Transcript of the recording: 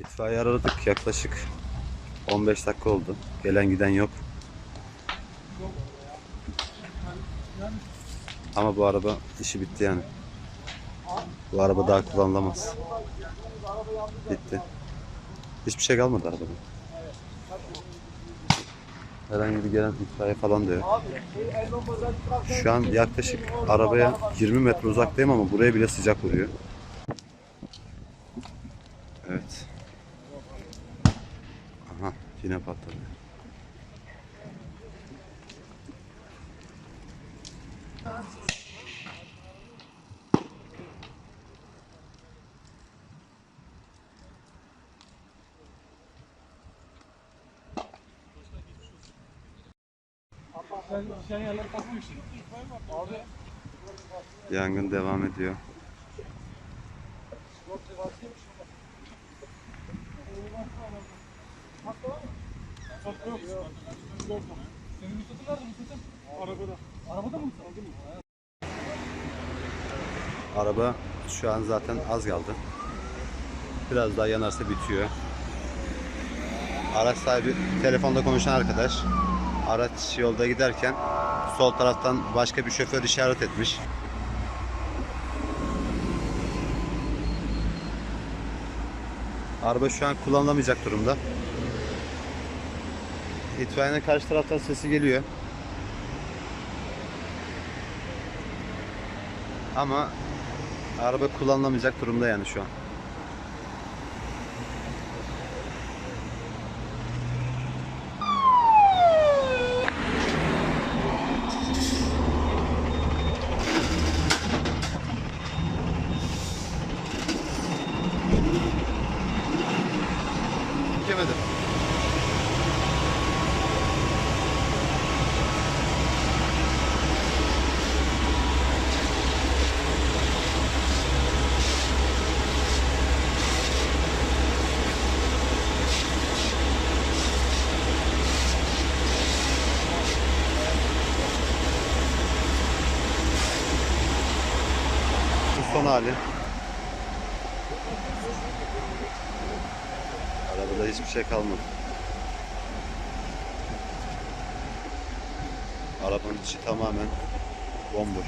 İtfaiye aradık yaklaşık 15 dakika oldu. Gelen giden yok. Ama bu araba işi bitti yani. Bu araba daha kullanılamaz. Bitti. Hiçbir şey kalmadı arabada. Herhangi bir gelen itfaiye falan da yok. Şu an yaklaşık arabaya 20 metre uzaktayım ama buraya bile sıcak vuruyor. Evet. Yine patladı. Yangın devam ediyor. Araba şu an zaten az kaldı. Biraz daha yanarsa bitiyor. Araç sahibi telefonda konuşan arkadaş araç yolda giderken sol taraftan başka bir şoför işaret etmiş. Araba şu an kullanılamayacak durumda. İtfaiyenin karşı taraftan sesi geliyor. Ama araba kullanılamayacak durumda yani şu an. Yemedim. Son hali. Arabada hiçbir şey kalmadı. Arabanın içi tamamen bomboş.